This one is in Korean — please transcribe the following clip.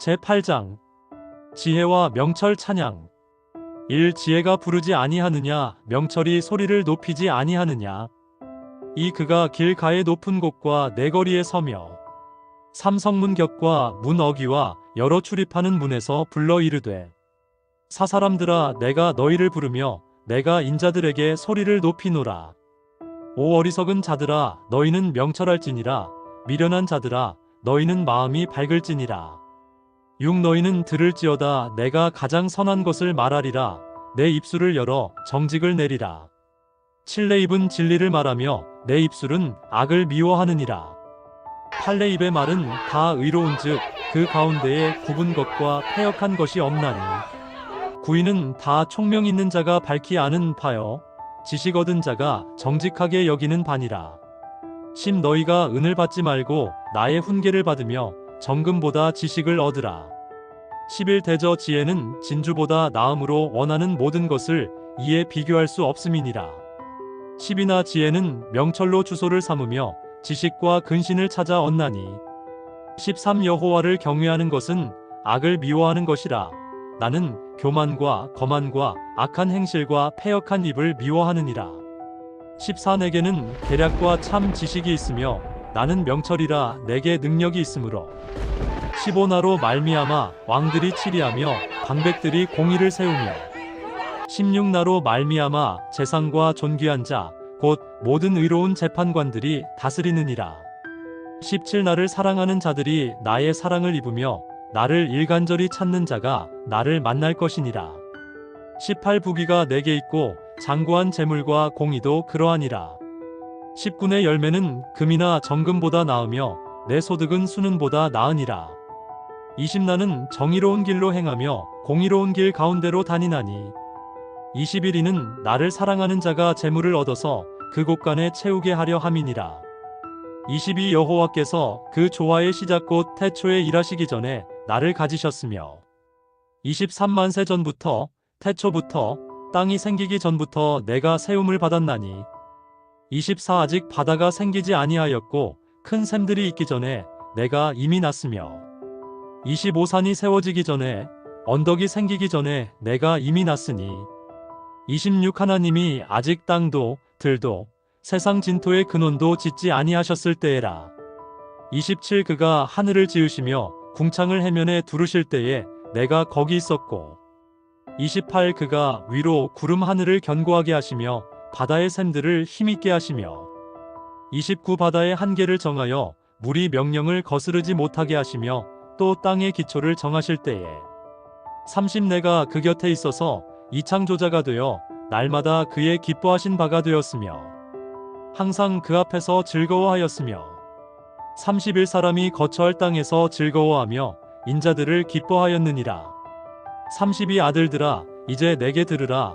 제8장 지혜와 명철 찬양. 1. 지혜가 부르지 아니하느냐 명철이 소리를 높이지 아니하느냐. 이 그가 길가의 높은 곳과 내거리에 서며 삼성문 격과 문 어귀와 여러 출입하는 문에서 불러 이르되 사사람들아 내가 너희를 부르며 내가 인자들에게 소리를 높이노라. 오 어리석은 자들아 너희는 명철할지니라. 미련한 자들아 너희는 마음이 밝을지니라 육 너희는 들을지어다 내가 가장 선한 것을 말하리라. 내 입술을 열어 정직을 내리라. 칠내 입은 진리를 말하며 내 입술은 악을 미워하느니라. 팔내 입의 말은 다 의로운즉 그 가운데에 굽은 것과 패역한 것이 없나니. 구인은 다 총명 있는 자가 밝히 아는 바여 지식 얻은 자가 정직하게 여기는 바니라. 심 너희가 은을 받지 말고 나의 훈계를 받으며 정금보다 지식을 얻으라. 11대저 지혜는 진주보다 나음으로 원하는 모든 것을 이에 비교할 수 없음이니라. 10이나 지혜는 명철로 주소를 삼으며 지식과 근신을 찾아 얻나니. 13 여호와를 경외하는 것은 악을 미워하는 것이라. 나는 교만과 거만과 악한 행실과 패역한 입을 미워하느니라. 14 내게는 계략과 참 지식이 있으며 나는 명철이라 내게 능력이 있으므로 15나로 말미암아 왕들이 치리하며 방백들이 공의를 세우며 16나로 말미암아 재상과 존귀한 자 곧 모든 의로운 재판관들이 다스리느니라. 17나를 사랑하는 자들이 나의 사랑을 입으며 나를 일간절히 찾는 자가 나를 만날 것이니라. 18 부귀가 내게 있고 장구한 재물과 공의도 그러하니라 19의 열매는 금이나 정금보다 나으며 내 소득은 수는보다 나으니라. 20나는 정의로운 길로 행하며 공의로운 길 가운데로 다니나니. 21이는 나를 사랑하는 자가 재물을 얻어서 그 곳간에 채우게 하려 함이니라. 22 여호와께서 그 조화의 시작 곧 태초에 일하시기 전에 나를 가지셨으며 23만 세 전부터 태초부터 땅이 생기기 전부터 내가 세움을 받았나니 24 아직 바다가 생기지 아니하였고 큰 샘들이 있기 전에 내가 이미 났으며 25산이 세워지기 전에 언덕이 생기기 전에 내가 이미 났으니 26 하나님이 아직 땅도 들도 세상 진토의 근원도 짓지 아니하셨을 때에라. 27 그가 하늘을 지으시며 궁창을 해면에 두르실 때에 내가 거기 있었고 28 그가 위로 구름 하늘을 견고하게 하시며 바다의 샘들을 힘있게 하시며 29 바다의 한계를 정하여 물이 명령을 거스르지 못하게 하시며 또 땅의 기초를 정하실 때에 30 내가 그 곁에 있어서 이창조자가 되어 날마다 그의 기뻐하신 바가 되었으며 항상 그 앞에서 즐거워하였으며 31 사람이 거처할 땅에서 즐거워하며 인자들을 기뻐하였느니라. 32 아들들아 이제 내게 들으라